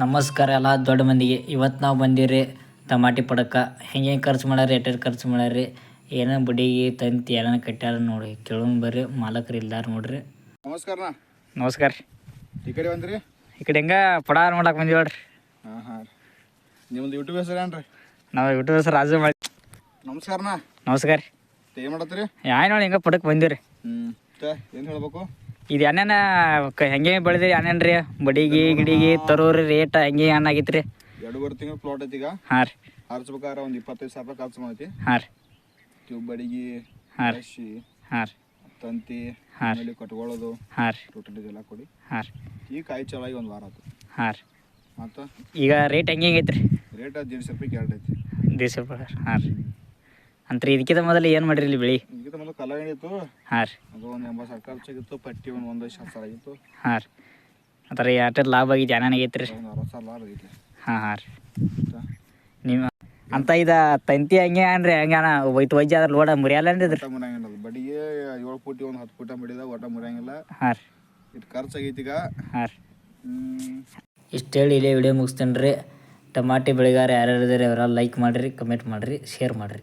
ನಮಸ್ಕಾರ ಎಲ್ಲ ದೊಡ್ಡ ಮಂದಿಗೆ. ಇವತ್ತು ನಾವು ಬಂದೀವಿ ಟಮಾಟಿ ಪಡಕ್ಕೆ ಹೆಂಗೆ ಖರ್ಚು ಮಾಡ್ಯಾರ ಎಟ್ಟ ಖರ್ಚು ಮಾಡ್ಯಾರಿ ಏನೋ ಬುಡಿಗೆ ತಂತಿ ಏನೇನು ಕಟ್ಟ್ಯಾರ ನೋಡಿ. ಕೇಳೋಣ ಬರ್ರಿ ಮಾಲಕರು ಇಲ್ದಾರ ನೋಡ್ರಿ. ನಮಸ್ಕಾರ ನಮಸ್ಕಾರ. ರೀ ಈ ಕಡೆ ಬಂದ್ರಿ? ಈ ಕಡೆ ಹೆಂಗ? ಪಡ ನೋಡಕ್ಕೆ ಬಂದೀವಿ ನೋಡ್ರಿ ಹಾಂ ಹಾಂ ನಿಮ್ದು ಯೂಟ್ಯೂಬ್ ಹೆಸರೇನ್ರಿ ನಾವು ಯೂಟ್ಯೂಬ್ ಹೆಸರು ರಾಜು ಮಾಡಿ. ನಮಸ್ಕಾರಣ್ಣ ನಮಸ್ಕಾರ. ರೀ ಏನು ಮಾಡತ್ತೀರಿ? ಯಾ ನೋಡಿ ಹೆಂಗ ಪಡಕ್ಕೆ ಬಂದೀವಿ ರೀ ಹ್ಞೂ ಏನು ಹೇಳ್ಬೇಕು? ಇದು ಏನೇನ ಹೆಂಗೆ ಬೆಳೆದಿರಿ ಏನೇನು ರೀ ಬಡಿಗೆ ಗಿಡಿಗೆ ತರೋರಿ ರೇಟ್ ಹೆಂಗೆ ಏನಾಗಿತ್ತು ರೀ ಎರಡೂವರೆ ತಿಂಗಳ ಪ್ಲಾಟ್ ಐತಿ ಈಗ. ಹಾಂ ರೀ. ಹರ್ಚ್ಬೇಕಾದ್ರೆ ಒಂದು ಇಪ್ಪತ್ತೈದು ಸಾವಿರ ರೂಪಾಯಿ ಖರ್ಚು ಮಾಡೈತಿ. ಹಾಂ ರೀ. ಇವು ಬಡಿಗೆ ಹಾಂ ರೀ. ಹಾಂ ರೀ. ತಂತಿ ಹಾಂ ರೀ. ಕಟ್ಕೊಳ್ಳೋದು ಹಾಂ ರೀ. ಟೋಟಲ್ ಇದೆಲ್ಲ ಕೊಡಿ. ಹಾಂ ರೀ. ಈಗ ಕಾಯಿ ಆಗಿ ಒಂದು ವಾರ ಆಯ್ತು ಹಾಂ ರೀ. ಮತ್ತು? ಈಗ ರೇಟ್ ಹೆಂಗೆ ಹೆಂಗೈತೆ ರೀ ರೇಟ್ ಹದಿನೆಂಟು ರೂಪಾಯಿ ಎರಡು ಐತಿ. ದೇಶ ಹಾಂ ರೀ. ಅಂತ್ರಿ ಇದಕ್ಕಿಂತ ಮೊದಲು ಏನು ಮಾಡ್ರಿ ಇಲ್ಲಿ ಬಿಳಿ? ಹಾ ಮೊದಲು ಕಲ್ಲಂಗಡಿ ಇತ್ತು ಹಾಂ ರೀ. ಅದು ಒಂದು ಎಂಬತ್ತು ಸಾವಿರ ಪಟ್ಟಿ ಒಂದು ಒಂದು ಹತ್ತು ಸಾವಿರ ಆಗಿತ್ತು. ಹಾಂ ರೀ. ಲಾಭ ಆಗಿ ಏನೇನು ಆಗೈತೆ ರೀ ಒಂದು ಅರವತ್ತು ಸಾವಿರ ಲಾಭ ಆಗೈತಿ. ಹಾಂ ಹಾಂ ರೀ. ಆಯ್ತಾ? ನಿಮ್ಮ ಅಂತ ಇದ ತಂತಿ ಹಂಗೆ ಅನ್ರಿ ಹಂಗ ಒಯ್ತು ವಜ್ಜೆ ಅದ್ರ ಲೋಡ ಮುರಿಯಲ್ಲ ಇಷ್ಟ ಒಟ್ಟ ಮುರಿಯಂಗಿಲ್ಲ ಅದು. ಬಡಿಗೆ ಏಳು ಫೂಟಿ ಒಂದು ಹತ್ತು ಫೂಟ ಬಡಿದ ಒಟ್ಟ ಮುರಿಯಂಗಿಲ್ಲ. ಹಾಂ ರೀ. ಇದು ಖರ್ಚಾಗೈತಿ ಈಗ. ಹಾಂ ರೀ. ಇಷ್ಟು ಹೇಳಿ ಇಲ್ಲೇ ವಿಡಿಯೋ ಮುಗಿಸ್ತೇನೆ ರೀ ಟಮಾಟಿ ಬೆಳೆಗಾರ ಯಾರ್ಯಾರಿದ್ದಾರೆ ಅವರೆಲ್ಲ ಲೈಕ್ ಮಾಡಿರಿ ಕಮೆಂಟ್ ಮಾಡಿರಿ ಶೇರ್ ಮಾಡಿರಿ.